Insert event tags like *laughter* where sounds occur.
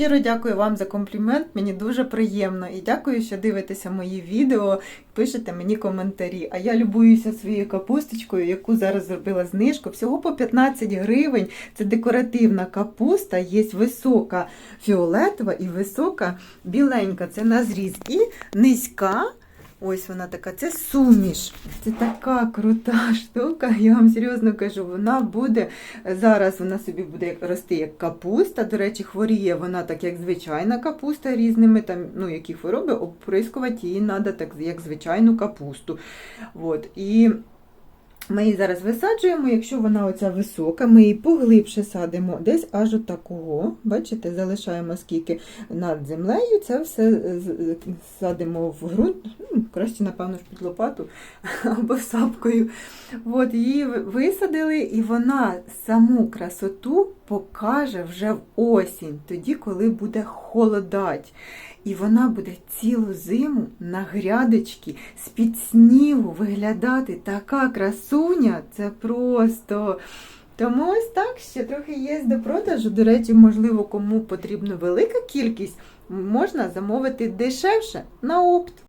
Щиро дякую вам за комплімент, мені дуже приємно і дякую, що дивитеся мої відео, пишете мені коментарі. А я любуюся своєю капусточкою, яку зараз зробила знижку. Всього по 15 гривень. Це декоративна капуста, є висока фіолетова і висока біленька. Це на зріз. І низька. Ось вона така, це суміш. Це така крута штука. Я вам серйозно кажу, вона буде зараз вона собі буде рости як капуста. До речі, хворіє вона так, як звичайна капуста різними там, ну, які хвороби, оприскувати її треба так, як звичайну капусту. От. І ми її зараз висаджуємо, якщо вона оця висока, ми її поглибше садимо, десь аж от такого. Бачите, залишаємо скільки над землею, це все садимо в ґрунт, ну, краще, напевно, ж під лопату *laughs* або сапкою. От, її висадили, і вона саму красоту покаже вже в осінь, тоді, коли буде холодать. І вона буде цілу зиму на грядочці з-під снігу виглядати така красуня. Це просто. Тому ось так ще трохи є до продажу. До речі, можливо, кому потрібна велика кількість, можна замовити дешевше на опт.